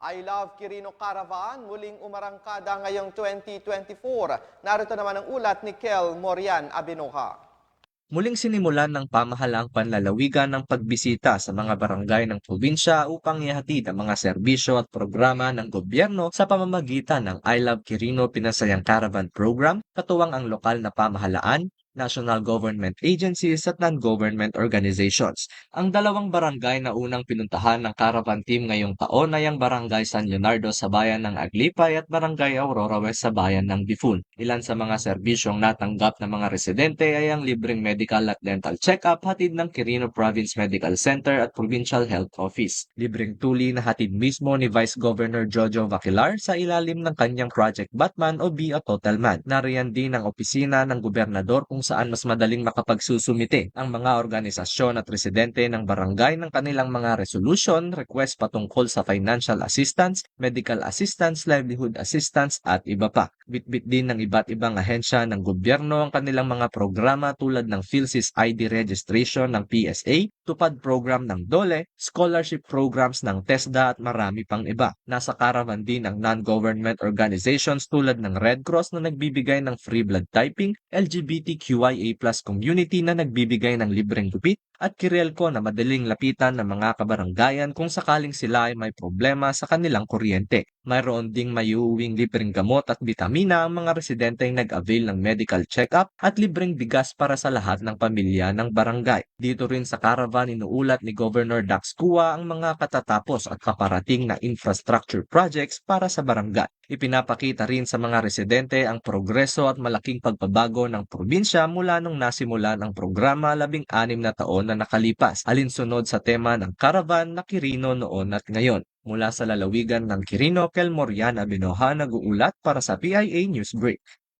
I Love Quirino Caravan muling umarangkada ngayong 2024. Narito naman ang ulat ni Kel Morian Abinoha. Muling sinimulan ng pamahalaang panlalawigan ng pagbisita sa mga barangay ng probinsya upang ihatid ang mga serbisyo at programa ng gobyerno sa pamamagitan ng I Love Quirino Pinasayang Caravan Program, katuwang ang lokal na pamahalaan, national government agencies at non-government organizations. Ang dalawang barangay na unang pinuntahan ng caravan team ngayong taon ay ang Barangay San Leonardo sa bayan ng Aglipay at Barangay Aurora West sa bayan ng Bifun. Ilan sa mga serbisyong natanggap ng mga residente ay ang libreng medical at dental check-up hatid ng Quirino Province Medical Center at Provincial Health Office. Libreng tuli na hatid mismo ni Vice Governor Jojo Vaquilar sa ilalim ng kanyang Project Batman o Be a Total Man. Nariyan din ang opisina ng gobernador kung saan mas madaling makapagsusumite ang mga organisasyon at residente ng barangay ng kanilang mga resolution, request patungkol sa financial assistance, medical assistance, livelihood assistance at iba pa. Bitbit din ng iba't ibang ahensya ng gobyerno ang kanilang mga programa tulad ng PhilSys ID registration ng PSA, tupad program ng DOLE, scholarship programs ng TESDA at marami pang iba. Nasa caravan din ang non-government organizations tulad ng Red Cross na nagbibigay ng free blood typing, Plus community na nagbibigay ng libreng gupit, at Kirelco na madaling lapitan ng mga kabaranggayan kung sakaling sila ay may problema sa kanilang kuryente. Mayroon ding may uuwing libreng gamot at bitamina ang mga residenteng nag-avail ng medical check-up at libreng bigas para sa lahat ng pamilya ng barangay. Dito rin sa caravan inuulat ni Governor Dax Kua ang mga katatapos at kaparating na infrastructure projects para sa barangay. Ipinapakita rin sa mga residente ang progreso at malaking pagbabago ng probinsya mula nung nasimulan ang programa labing anim na taon na nakalipas, alinsunod sa tema ng caravan na Quirino noon at ngayon. Mula sa lalawigan ng Quirino, Kel Moriana Binoha nag-uulat para sa PIA News Break.